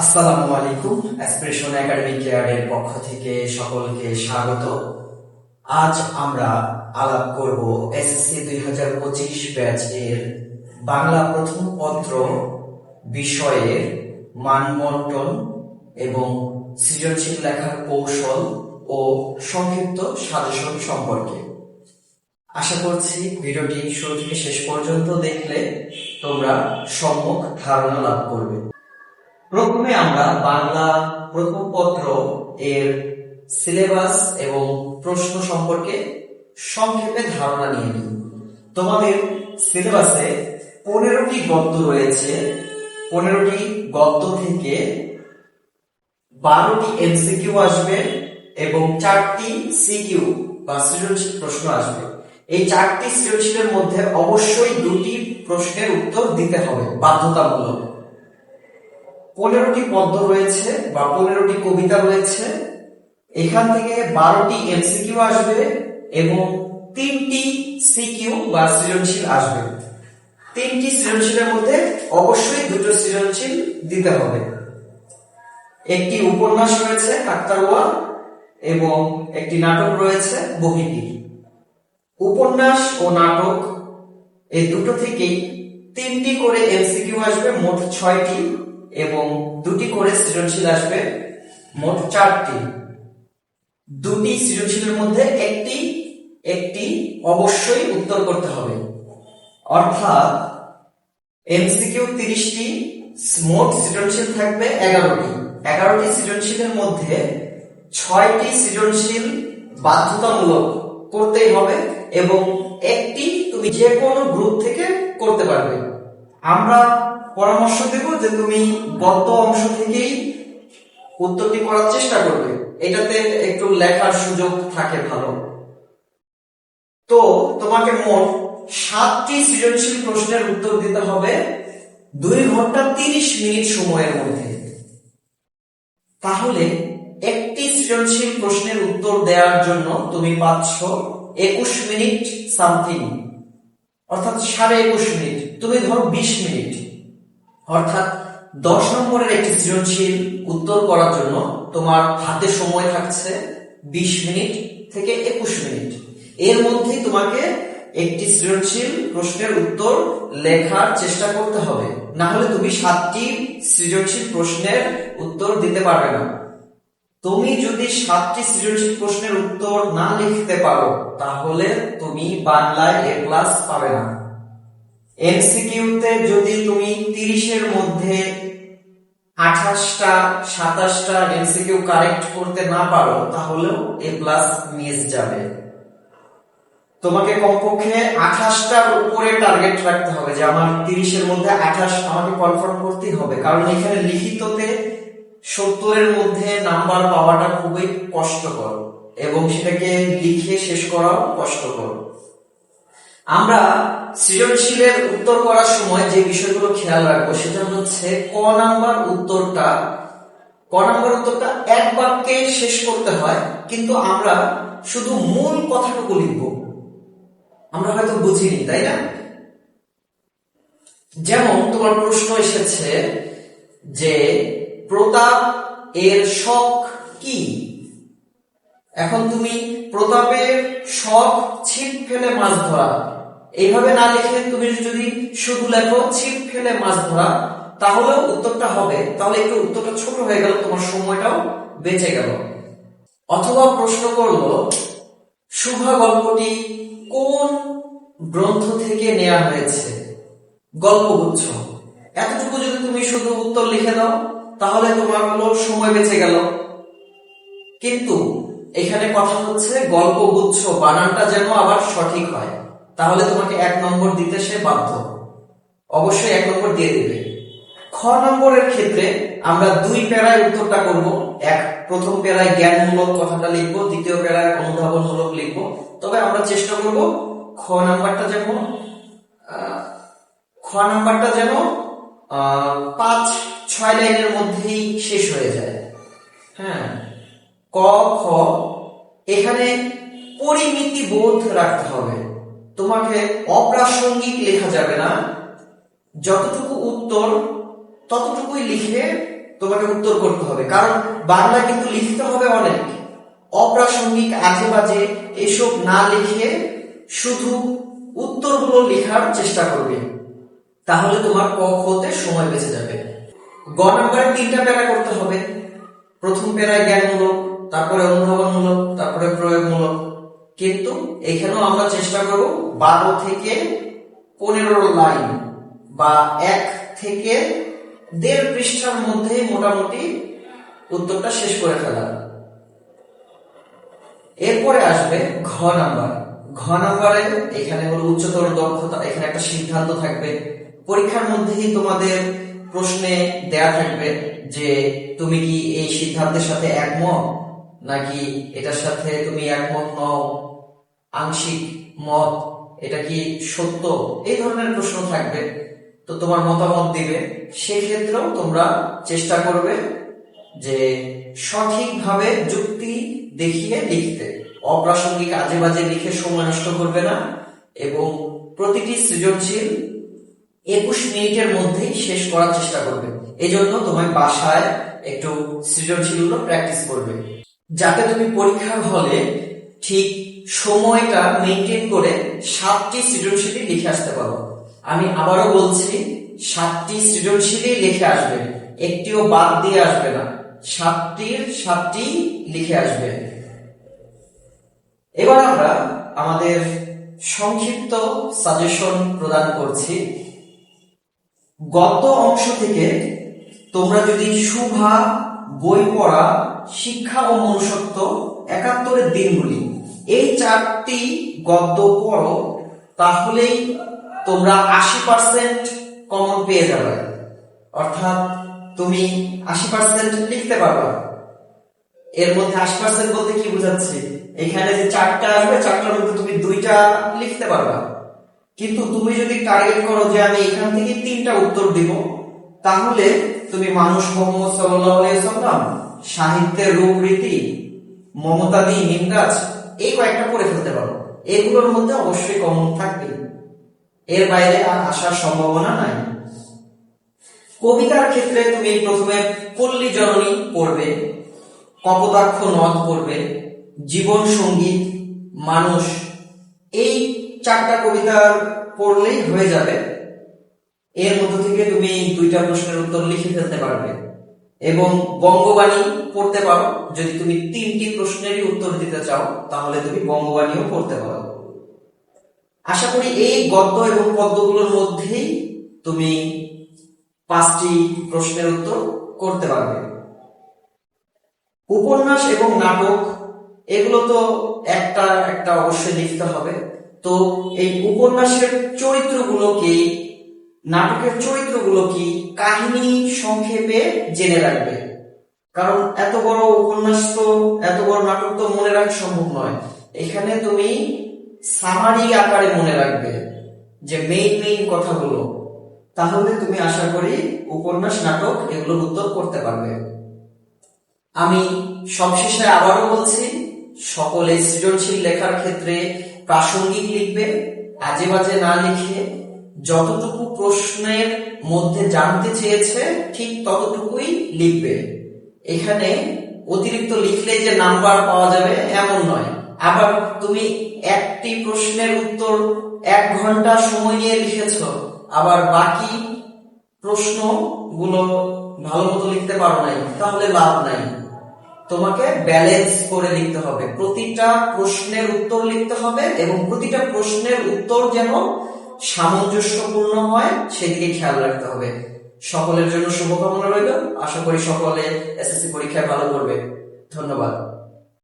আসসালামু আলাইকুম aspiration academy কেয়ারের পক্ষ থেকে সকলকে স্বাগত। আজ আমরা আলাপ করব এসএসসি দুই হাজার পঁচিশ ব্যাচ এর বাংলা প্রথম পত্র বিষয়ের মানবন্টন এবং সৃজনশীল লেখার কৌশল ও সংক্ষিপ্ত সাজেশন সম্পর্কে। আশা করছি ভিডিওটি শুরু থেকে শেষ পর্যন্ত দেখলে তোমরা সম্যক ধারণা লাভ করবে। প্রথমে আমরা বাংলা প্রথম পত্র এর সিলেবাস এবং প্রশ্ন সম্পর্কে সংক্ষেপে ধারণা নিয়ে নিই। তোমাদের সিলেবাসে পনেরোটি গদ্য রয়েছে। পনেরোটি গদ্য থেকে বারোটি এমসিকিউ আসবে এবং চারটি সিকিউ বা সৃজনশীল প্রশ্ন আসবে। এই চারটি সৃজনশীলের মধ্যে অবশ্যই দুটি প্রশ্নের উত্তর দিতে হবে বাধ্যতামূলক। পনেরোটি পদ্য রয়েছে বা পনেরোটি কবিতা রয়েছে। এখান থেকে বারোটি এমসিকিউ আসবে এবং তিনটি সিকিউ বা সৃজনশীল আসবে। তিনটি সৃজনশীলের মধ্যে অবশ্যই দুটো সৃজনশীল দিতে হবে। একটি উপন্যাস রয়েছে কাকতারুয়া এবং একটি নাটক রয়েছে বহিগীর উপন্যাস ও নাটক, এই দুটো থেকেই তিনটি করে এমসিকিউ আসবে, মোট ছয়টি। এবং দুটি করে সৃজনশীল আসবে, মোট চারটি। দুটি সৃজনশীলের মধ্যে একটি একটি অবশ্যই উত্তর করতে হবে। অর্থাৎ এমসিকিউ তিরিশটি, মোট সৃজনশীল থাকবে এগারোটি। এগারোটি সৃজনশীলের মধ্যে ছয়টি সৃজনশীল বাধ্যতামূলক করতেই হবে এবং একটি তুমি যে কোনো গ্রুপ থেকে করতে পারবে। আমরা পরামর্শ দেব যে তুমি গদ্য অংশ থেকেই উত্তরটি করার চেষ্টা করবে। এটাতে একটু লেখার সুযোগ থাকে ভালো। তো, তোমাকে মোট সাতটি সৃজনশীল প্রশ্নের উত্তর দিতে হবে দুই ঘণ্টা তিরিশ মিনিট সময়ের মধ্যে। তাহলে একটি সৃজনশীল প্রশ্নের উত্তর দেওয়ার জন্য তুমি পাচ্ছ একুশ মিনিট সামথিং, অর্থাৎ সাড়ে একুশ মিনিট। তুমি ধরো বিশ মিনিট। অর্থাৎ দশ নম্বরের একটি সৃজনশীল উত্তর করার জন্য তোমার হাতে সময় থাকছে বিশ মিনিট থেকে একুশ মিনিট। এর মধ্যেই তোমাকে একটি সৃজনশীল প্রশ্নের উত্তর লেখার চেষ্টা করতে হবে। না হলে তুমি সাতটি সৃজনশীল প্রশ্নের উত্তর দিতে পারবে না। তুমি যদি সাতটি সৃজনশীল প্রশ্নের উত্তর না লিখতে পারো, তাহলে তুমি বাংলায় এ প্লাস পাবে না। এমসিকিউতে যদি তুমি তিরিশের মধ্যে আঠাশটা, সাতাশটা এমসিকিউ কারেক্ট করতে না পারো, তাহলেও এ প্লাস মিস যাবে। তোমাকে কমপক্ষে আঠাশটার উপরে টার্গেট রাখতে হবে যে আমার তিরিশের মধ্যে আঠাশ আমাকে কনফার্ম করতেই হবে। কারণ এখানে লিখিততে সত্তরের মধ্যে নাম্বার পাওয়াটা খুবই কষ্টকর এবং সেটাকে লিখে শেষ করাও কষ্টকর। আমরা সৃজনশীলের উত্তর করার সময় যে বিষয়গুলো খেয়াল রাখব, সেটা হচ্ছে ক নাম্বার উত্তরটা। ক নাম্বার উত্তরটা এক বাক্যে শেষ করতে হয়, কিন্তু আমরা শুধু মূল কথাটুকু লিখব। আমরা হয়তো বুঝিনি, তাই না? যেমন তোমার প্রশ্ন এসেছে যে প্রতাপ এর শখ কি? এখন তুমি প্রতাপের শখ ছিপ ফেলে মাছ ধরা। এইভাবে না লিখে তুমি যদি শুধু লেখো ছিপ ফেলে মাছ ধরা তাহলে উত্তরটা হবে। তাহলে একটু উত্তরটা ছোট হয়ে গেল, তোমার সময়টাও বেঁচে গেল। অথবা প্রশ্ন করল, শুভা গল্পটি কোন গ্রন্থ থেকে নেওয়া হয়েছে? গল্প গল্পগুচ্ছ এতটুকু যদি তুমি শুধু উত্তর লিখে দাও, তাহলে তোমার হলো সময় বেঁচে গেল। কিন্তু এখানে কথা হচ্ছে গল্পগুচ্ছ বানানটা যেন আবার সঠিক হয়। তাহলে তোমাকে এক নম্বর দিতে সে বাধ্য। অবশ্যই এক নম্বর দিয়ে দিবে। খ নম্বরের ক্ষেত্রে আমরা দুই প্যারায় উত্তরটা করব। এক প্রথম প্যারায় জ্ঞানমূলক কথাটা লিখব দ্বিতীয় প্যারায় অনুধাবনমূলক লিখব। তবে আমরা চেষ্টা করব খ নাম্বারটা আহ, খ নাম্বারটা যেন পাঁচ ছয় লাইনের মধ্যেই শেষ হয়ে যায়। হ্যাঁ? ক, খ, এখানে পরিমিতি বোধ রাখতে হবে। তোমাকে অপ্রাসঙ্গিক লেখা যাবে না। যতটুকু উত্তর, ততটুকুই লিখে তোমাকে উত্তর করতে হবে। কারণ বাংলা কিন্তু লিখতে হবে অনেক। অপ্রাসঙ্গিক আজে বাজে এসব না লিখে শুধু উত্তরগুলো লেখার চেষ্টা করবে। তাহলে তোমার ক, খতে সময় বেঁচে যাবে। গ নাম্বারে তিনটা প্যারা করতে হবে। প্রথম প্যারায় জ্ঞানমূলক। তারপরে অনুধাবনমূলক তারপরে প্রয়োগমূলক। কিন্তু এখানেও আমরা চেষ্টা করব বারো থেকে পনেরো লাইন বা এক থেকে দেড় পৃষ্ঠার মধ্যে মোটামুটি উত্তরটা শেষ করে ফেলা। এরপরে আসবে ঘ নাম্বার। ঘ নাম্বারে এখানে হলো উচ্চতর দক্ষতা, এখানে একটা সিদ্ধান্ত থাকবে। পরীক্ষার মধ্যেই তোমাদের প্রশ্নে দেয়া থাকবে যে তুমি কি এই সিদ্ধান্তের সাথে একমত? নাকি এটার সাথে তুমি একমত নও আংশিক মত, এটা কি সত্য? এই ধরনের প্রশ্ন থাকবে। তো তোমার মতামত দিবে। সেক্ষেত্রেও তোমরা চেষ্টা করবে যে সঠিকভাবে যুক্তি দেখিয়ে লিখতে। অপ্রাসঙ্গিক আজে বাজে লিখে সময় নষ্ট করবে না এবং প্রতিটি সৃজনশীল একুশ মিনিটের মধ্যেই শেষ করার চেষ্টা করবে। এই জন্য তোমার বাসায় একটু সৃজনশীলগুলো প্র্যাকটিস করবে। যাতে তুমি পরীক্ষার হলে ঠিক সময়টা মেনটেন করে সাতটি সৃজনশীলই লিখে আসতে পারো। আমি আবারও বলছি, সাতটি সৃজনশীলই লিখে আসবে। একটিও বাদ দিয়ে আসবে না। সাতটির সাতটি লিখে আসবে। এবার আমরা আমাদের সংক্ষিপ্ত সাজেশন প্রদান করছি। গত অংশ থেকে তোমরা যদি শুভা বই পড়া, শিক্ষা ও মনুষ্যত্ব একাত্তরের দিনগুলি। এই চারটি গদ্য পড়ো, তাহলেই তোমরা আশি পার্সেন্ট কমন পেয়ে যাবে। অর্থাৎ তুমি আশি পার্সেন্ট লিখতে পারবা। এর মধ্যে আশি পার্সেন্ট বলতে কি বোঝাচ্ছি? এখানে যে চারটা আসবে, চারটার মধ্যে তুমি দুইটা লিখতে পারবা। কিন্তু তুমি যদি টার্গেট করো যে আমি এখান থেকে তিনটা উত্তর দিব তাহলে তুমি মানুষ মোহাম্মদ সাল্লাম সাহিত্যের রূপরীতি মমতাদি নিমরাজ এই কয়েকটা পড়ে ফেলতে পারো। এগুলোর মধ্যে অবশ্যই কমন থাকবে। এর বাইরে আর আসার সম্ভাবনা নাই। কবিতার ক্ষেত্রে তুমি প্রথমে পল্লী জননী পড়বে, কপোতাক্ষ নদ পড়বে, জীবন সংগীত, মানুষ, এই চারটা কবিতা পড়লেই হয়ে যাবে। এর মধ্য থেকে তুমি দুইটা প্রশ্নের উত্তর লিখে ফেলতে পারবে। এবং বঙ্গবাণী পড়তে পারো। যদি তুমি তিনটি প্রশ্নেরই উত্তর দিতে চাও, তাহলে তুমি বঙ্গবাণীও পড়তে পারো। আশা করি এই গদ্য এবং পদ্যগুলোর মধ্যেই তুমি পাঁচটি প্রশ্নের উত্তর করতে পারবে। উপন্যাস এবং নাটক, এগুলো তো একটা একটা অবশ্যই লিখতে হবে। তো এই উপন্যাসের চরিত্রগুলো কি নাটকের চরিত্রগুলো কি কাহিনী সংক্ষেপে জেনে রাখবে? কারণ এত বড় উপন্যাস তো, এত বড় নাটক তো মনে রাখা সম্ভব নয়। এখানে তুমি সামারি আকারে মনে রাখবে যে মেইন মেইন কথাগুলো। তাহলে তুমি আশা করি উপন্যাস, নাটক এগুলোর উত্তর করতে পারবে। আমি সবশেষে আবারও বলছি, সকলে সৃজনশীল লেখার ক্ষেত্রে প্রাসঙ্গিক লিখবে, আজে বাজে না লিখে যতটুকু প্রশ্নের মধ্যে জানতে চেয়েছে, ঠিক ততটুকুই লিখবে। এখানে অতিরিক্ত লিখলে যে নাম্বার পাওয়া যাবে, এমন নয়। আবার তুমি একটি প্রশ্নের উত্তর এক ঘণ্টা সময় নিয়ে লিখেছ, আবার বাকি প্রশ্নগুলো ভালো মতো লিখতে পারো নাই, তাহলে লাভ নাই। তোমাকে ব্যালেন্স করে লিখতে হবে। প্রতিটা প্রশ্নের উত্তর লিখতে হবে এবং প্রতিটা প্রশ্নের উত্তর যেন সামঞ্জস্যপূর্ণ হয়, সেদিকে খেয়াল রাখতে হবে। সকলের জন্য শুভকামনা রইল। আশা করি সকলে এসএসসি পরীক্ষায় ভালো করবে ধন্যবাদ।